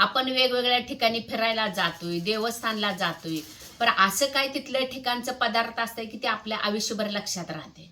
आपण वेगवेगळ्या ठिकाणी फिरायला जातोय देवस्थानला जातोय पण असं काय तिथल्या ठिकाणचं पदार्थ असतंय की ते आपल्या आयुष्यभर लक्षात राहते?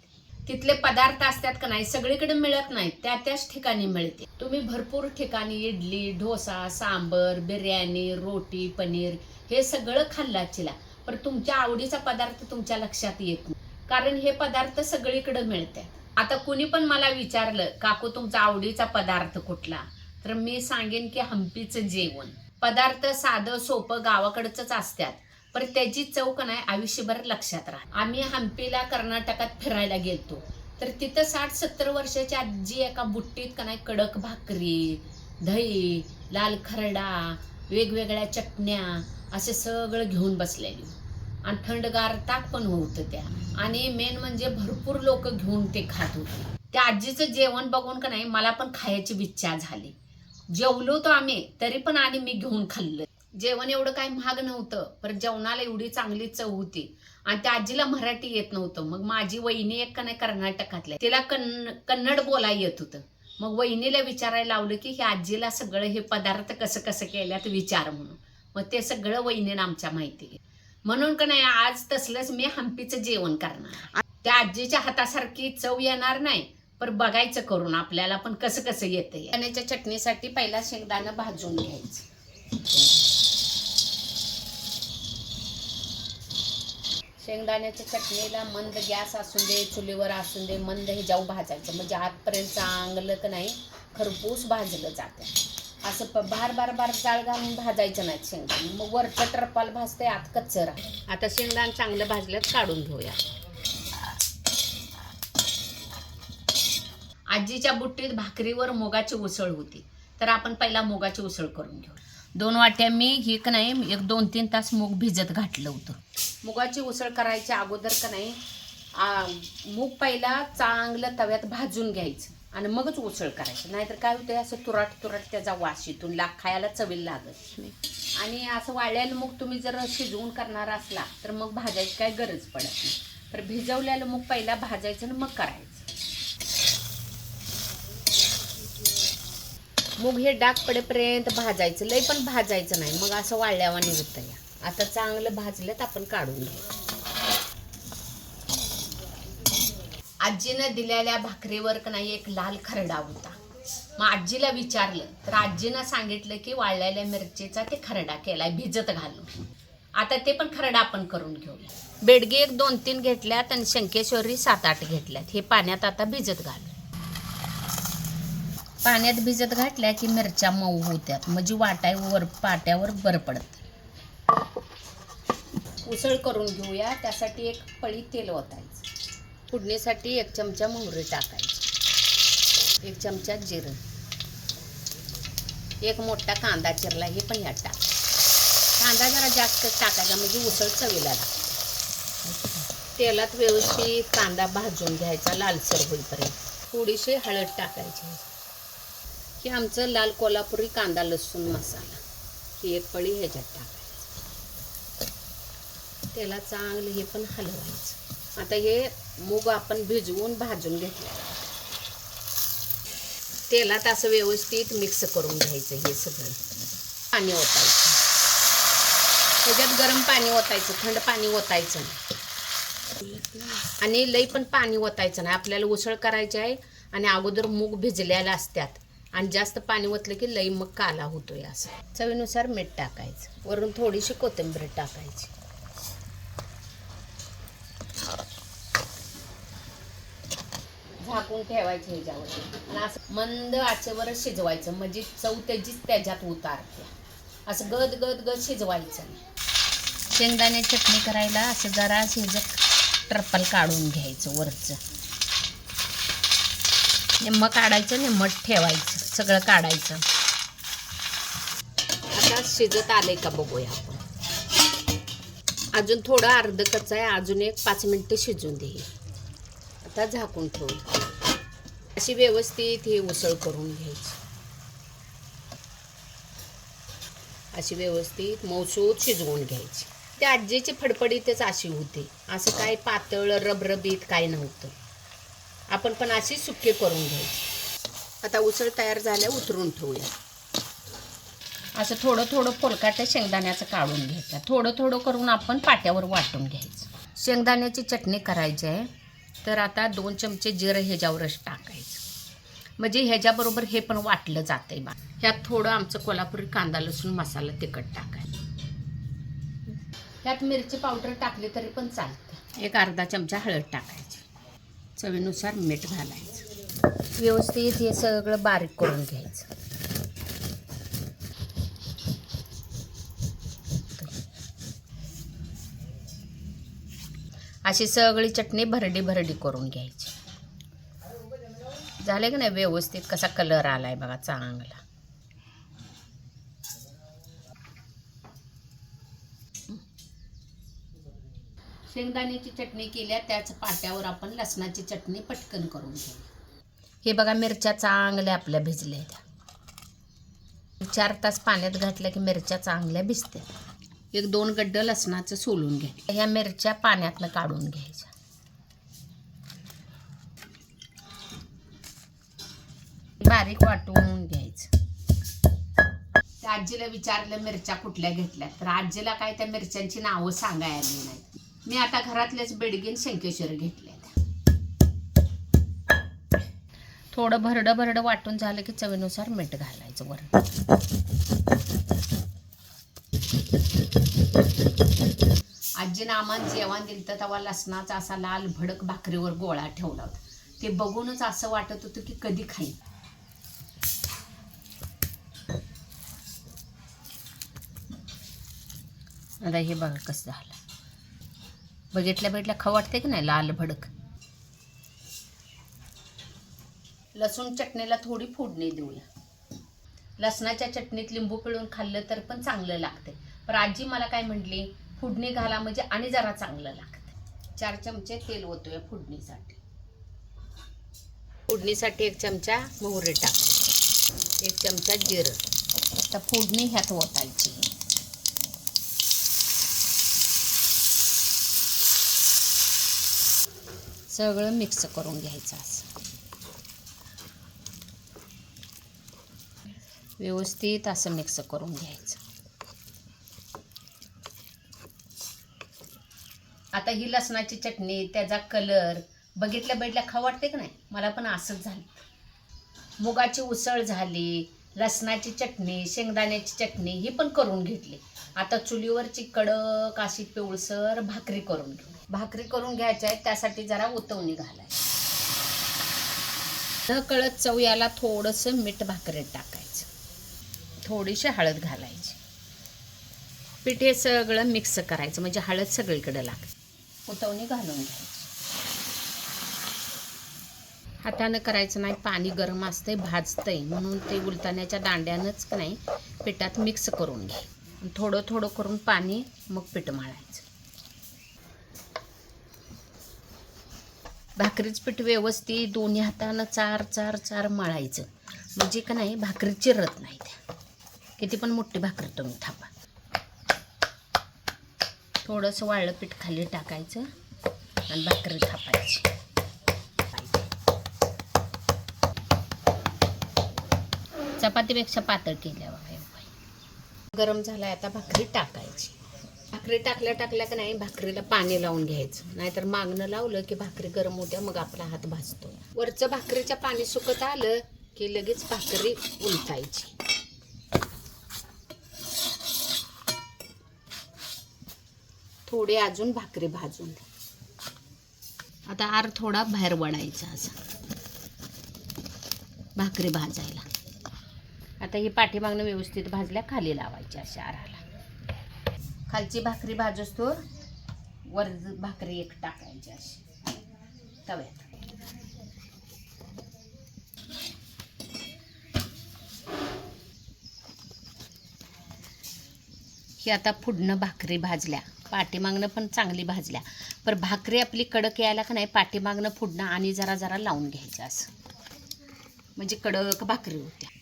तिथले पदार्थ असतात का नाही सगळीकडे मिळत नाहीत त्या त्याच ठिकाणी मिळते. तुम्ही भरपूर ठिकाणी इडली डोसा सांबर बिर्याणी रोटी पनीर हे सगळं खाल्ला चिला पण तुमच्या आवडीचा पदार्थ तुमच्या लक्षात येत नाही. कारण हे पदार्थ सगळीकडे मिळते. आता कुणी पण मला विचारलं काकू तुमचा आवडीचा पदार्थ कुठला? तर मी सांगेन की हंपीचं जेवण. पदार्थ साधं सोपं गावाकडचंच असतात पण त्याची चव नाही आयुष्यभर लक्षात राहा आम्ही हंपीला कर्नाटकात फिरायला गेलतो. तर तिथं साठ सत्तर वर्षाची आजी एका बुट्टीत का नाही कडक भाकरी दही लाल खरडा वेगवेगळ्या चटण्या असे सगळं घेऊन बसलेली. आणि थंडगार ताक पण होतं त्या. आणि मेन म्हणजे भरपूर लोक घेऊन ते खात होते. त्या आजीचं जेवण बघून का नाही मला पण खायची इच्छा झाली. जेवलो तो आम्ही तरी पण आणि मी घेऊन खाल्लं. जेवण एवढं काही महाग नव्हतं पण जेवणाला एवढी चांगली चव होती. आणि त्या आजीला मराठी येत नव्हतं. मग माझी वहिनी एक का नाही कर्नाटकातल्या तिला कन्न कन्नड बोलायला येत होतं. मग वहिनीला विचारायला लावलं की हे आजीला सगळं हे पदार्थ कसं कसं केल्यात विचार म्हणून. मग ते सगळं वहिनीनं आमच्या माहिती म्हणून का नाही आज तसलंच मी हंपीचं जेवण करणार. त्या आजीच्या हातासारखी चव येणार नाही. पर बघायचं करून आपल्याला पण कसं कसं येतं चण्याच्या चटणीसाठी पहिला शेंगदाणं भाजून घ्यायचं. शेंगदाण्याच्या चटणीला मंद गॅस असून दे चुलीवर असून दे मंद हे जाऊ भाजायचं. म्हणजे आतपर्यंत चांगलं का नाही खरपूस भाजलं जातं. असं प बार बार बार जाळ घालून भाजायचं नाही शेंगदाणे. मग वरचं टरपाल भाजते आत कच्चं राहतं. आता शेंगदाण चांगलं भाजल्यात काढून घेऊया. आजीच्या बुट्टीत भाकरीवर मुगाची उसळ होती. तर आपण पहिला मुगाची उसळ करून घेऊ. दोन वाट्या मी ही का नाही एक दोन तीन तास मूग भिजत घातलं होतं. मुगाची उसळ करायच्या अगोदर का नाही मूग पहिला चांगलं तव्यात भाजून घ्यायचं आणि मगच उसळ करायचं. नाहीतर काय होतं असं तुराट तुराट त्याचा वास इथून लाग खायला चवील लागत आणि असं वाळलेलं मूग तुम्ही जर शिजवून करणार असला तर मग भाजायची काय गरज पडत नाही. तर भिजवलेलं मूग पहिला भाजायचं आणि मग करायचं. मूग हे डाग पडेपर्यंत भाजायचं लय पण भाजायचं नाही. मग असं वाळल्यावाने निघतं या. आता चांगलं भाजलं तर आपण काढून घेऊ. आजीनं दिलेल्या भाकरीवर का नाही एक लाल खरडा होता. मग आजीला विचारलं तर आजीनं सांगितलं की वाळलेल्या मिरचीचा ते खरडा केलाय भिजत घालून. आता ते पण खरडा आपण करून घेऊया. बेडगी एक दोन तीन घेतल्यात आणि शंकेश्वरी सात आठ घेतल्यात. हे पाण्यात आता भिजत घालू पाण्यात भिजत घातल्या की मिरच्या मऊ होत्यात. म्हणजे वाटायवर पाट्यावर बरं पडत. उसळ करून घेऊया. त्यासाठी एक पळी तेल ओतायचं. फोडणीसाठी एक चमचा मोहरी टाकायची. एक चमचा जिरं. एक मोठा कांदा चिरला हे पण यात टाक. कांदा जरा जास्त टाकायचा म्हणजे उसळ चवीला लागते. तेलात व्यवस्थित कांदा भाजून घ्यायचा लालसर होईपर्यंत. थोडीशी हळद टाकायची. की आमचं लाल कोल्हापुरी कांदा लसूण मसाला. ही एक पळी ह्याच्यात टाकायचं. त्याला चांगलं हे पण हलवायचं. आता हे मूग आपण भिजवून भाजून घेतलं तेलात असं व्यवस्थित मिक्स करून घ्यायचं हे सगळं. पाणी ओतायचं. त्याच्यात गरम पाणी ओतायचं थंड पाणी ओतायचं नाही. आणि लई पण पाणी ओतायचं नाही. आपल्याला उसळ करायची आहे आणि अगोदर मूग भिजलेल्या असतात आणि जास्त पाणी ओतलं की लई मग काला होतोय असं. चवीनुसार मीठ टाकायचं. वरून थोडीशी कोथिंबीर टाकायची. झाकून ठेवायचं ह्याच्यावरती. आणि असं मंद आचेवर शिजवायचं. म्हणजे चव त्याचीच त्याच्यात उतारते. असं गद गद गद शिजवायचं. शेंगदाणे चटणी करायला असं जरा शिजत ट्रप्पल काढून घ्यायचं वरचं. निम्म काढायचं निम्मट ठेवायचं सगळं काढायचं. आता शिजत आलंय का बघूया आपण. अजून थोडं अर्ध कच्चं आहे अजून एक पाच मिनटं शिजून दे आता झाकून ठेवू. अशी व्यवस्थित ही उसळ करून घ्यायची. अशी व्यवस्थित मौसूद शिजवून घ्यायची. त्या आजीची फडफडीतच अशी होती. असं काय पातळ रबरबीत काय नव्हतं. आपण पण अशी सुके करून घ्यायची. आता उसळ तयार झाल्या उतरून ठेवूया. असं थोडं थोडं पोलकाट्या शेंगदाण्याचं काढून घ्यायचं. थोडं थोडं करून आपण पाट्यावर वाटून घ्यायचं. शेंगदाण्याची चटणी करायची आहे. तर आता दोन चमचे जिरं ह्याच्यावरच टाकायचं. म्हणजे ह्याच्याबरोबर हे पण वाटलं जातं आहे बा. ह्यात थोडं आमचं कोल्हापुरी कांदा लसूण मसाला तिखट टाकायचं. ह्यात मिरची पावडर टाकली तरी पण चालते. एक अर्धा चमचा हळद टाकायची. चवीनुसार मीठ घालायचं. व्यवस्थित हे सगळं बारीक करून घ्यायचं. अशी सगळी चटणी भरडी भरडी करून घ्यायची. झाले का नाही? व्यवस्थित कसा कलर आला आहे बघा चांगला. शेंगदाण्याची चटणी केल्या त्याच पाट्यावर आपण लसणाची चटणी पटकन करून घेऊ. हे बघा मिरच्या चांगल्या आपल्या भिजल्या त्या. चार तास पाण्यात घातल्या की मिरच्या चांगल्या भिजते एक दोन गड्ड लसणाचं सोलून घ्या. ह्या मिरच्या पाण्यातनं काढून घ्यायच्या. बारीक वाटून घ्यायचं. त्या आजीला विचारलं मिरच्या कुठल्या घेतल्या? तर आजीला काय त्या मिरच्यांची नावं सांगायला नाही मी आता घरातलेच बेडगीन शंकेश्वर घेतल्या थोडं भरडं भरडं वाटून झालं की चवीनुसार मीठ घालायचं वर आजीनं आम्हाला जेवण दिलं तर तेव्हा लसणाचा असा लाल भडक भाकरीवर गोळा ठेवला होता. ते बघूनच असं वाटत होतं की कधी खाईन. आता हे बघा कसं झालं. बघितल्या बघितल्या खाऊ वाटते की नाही? लाल भडक. लसूण चटणीला थोडी फोडणी देऊया. लसणाच्या चटणीत लिंबू पिळून खाल्लं तर पण चांगलं लागते पण आजी मला काय म्हटली? फुडणी घाला म्हणजे आणि जरा चांगलं लागतं चार चमचे तेल ओतूया फोडणीसाठी. फोडणीसाठी एक चमचा मोहरी टाक. एक चमचा जिरं. आता फोडणी ह्यात ओतायची. सगळं मिक्स करून घ्यायचं असं. व्यवस्थित असं मिक्स करून घ्यायचं. आता ही लसणाची चटणी त्याचा कलर बघितल्या बघितल्या खाऊ वाटते का नाही? मला पण असंच झालं. मुगाची उसळ झाली लसणाची चटणी शेंगदाण्याची चटणी ही पण करून घेतली. आता चुलीवरची कडक अशी पिवळसर भाकरी करून घेऊ. भाकरी करून घ्यायच्या आहेत त्यासाठी जरा उतवणी घालायची. न कळत चव याला थोडंसं मीठ भाकरीत टाकायचं. थोडीशी हळद घालायची. पीठ हे सगळं मिक्स करायचं म्हणजे हळद सगळीकडे लागते. उतवणी घालून घ्यायची. हातानं करायचं नाही पाणी गरम असतंय भाजतंय म्हणून ते उलताण्याच्या दांड्यानंच नाही पिठात मिक्स करून घे. थोडं थोडं करून पाणी मग पीठ मळायचं. भाकरीचं पीठ व्यवस्थित दोन्ही हातानं चार चार चार मळायचं. म्हणजे का नाही भाकरी चिरत नाही त्या. किती पण मोठी भाकरी तुम्ही थापा. थोडंसं वाळलं पीठ खाली टाकायचं आणि भाकरी थापायची. चपातीपेक्षा पातळ केल्या बघा. गरम झाला आता भाकरी टाकायची. भाकरी टाकल्या टाकल्या का नाही भाकरीला पाणी लावून घ्यायचं. नाहीतर मागणं लावलं की भाकरी गरम होत्या मग आपला हात भाजतो. वरचं भाकरीच्या पाणी सुकत आलं की लगेच भाकरी उलटायची. थोडी अजून भाकरी भाजून आता आर थोडा बाहेर वडायचा असा. भाकरी भाजायला. आता ही पाठीमागणं व्यवस्थित भाजल्या खाली लावायच्या अशा आराला. खालची भाकरी भाजूस वर भाकरी एक टाकायची अशी. तव्यात. ही आता फुडणं भाकरी भाजल्या. पाठीमागणं पण चांगली भाजल्या. पर भाकरी आपली कडक यायला का नाही पाठीमागणं फुडणं आणि जरा जरा लावून घ्यायचं असं. म्हणजे कडक भाकरी होत्या.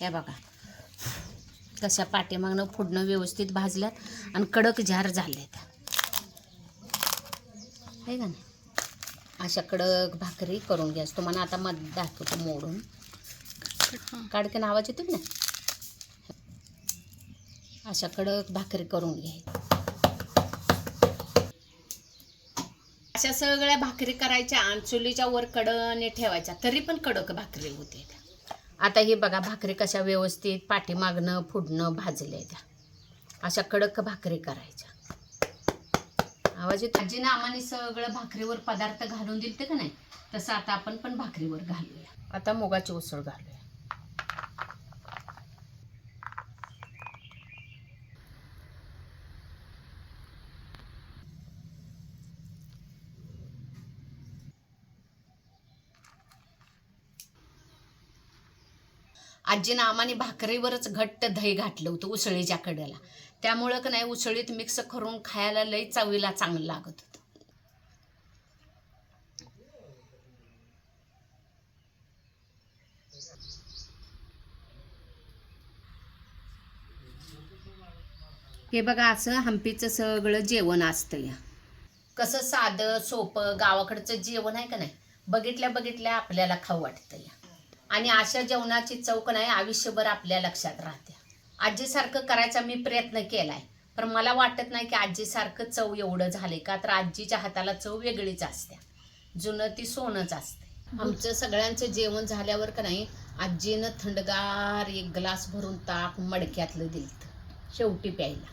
हे बघा. कशा पाठीमागनं फुडणं व्यवस्थित भाजल्यात आणि कडक झार झाल्यात आहे का नाही? अशा कडक भाकरी करून घ्यास तुम्हाला आता मध दाखवतो मोडून. काडक्या नावाची तुम्ही? ना अशा कडक भाकरी करून घ्या अशा सगळ्या भाकरी करायच्या आणि चुलीच्या वर कडने ठेवायच्या तरी पण कडक भाकरी होते त्या. आता हे बघा भाकरी कशा व्यवस्थित पाठीमागणं फुडणं भाजल्या त्या. अशा कडक भाकरी करायच्या. आवाज येतो आजीनं आम्हाला सगळं भाकरीवर पदार्थ घालून दिलते का नाही? तसं आता आपण पण भाकरीवर घालूया. आता मुगाची उसळ घालूया. आजीनं आम्हाने भाकरीवरच घट्ट दही घातलं होतं उसळीच्या कडेला त्यामुळं का नाही उसळीत मिक्स करून खायला लई चवीला चांगलं लागत होतं. हे बघा असं हंपीचं सगळं जेवण असतं या. कसं साधं सोपं गावाकडचं जेवण आहे का नाही? बघितल्या बघितल्या आपल्याला खाऊ वाटतं या. आणि अशा जेवणाची चौक नाही आयुष्यभर आपल्या लक्षात राहते. आजीसारखं करायचा मी प्रयत्न केलाय पण मला वाटत नाही की आजीसारखं चव एवढं झाले का तर आजीच्या हाताला चव वेगळीच असते. जुनं ती सोनच असते. आमचं सगळ्यांचं जेवण झाल्यावर का नाही आजीनं थंडगार एक ग्लास भरून ताक मडक्यातलं दिलं शेवटी प्यायला.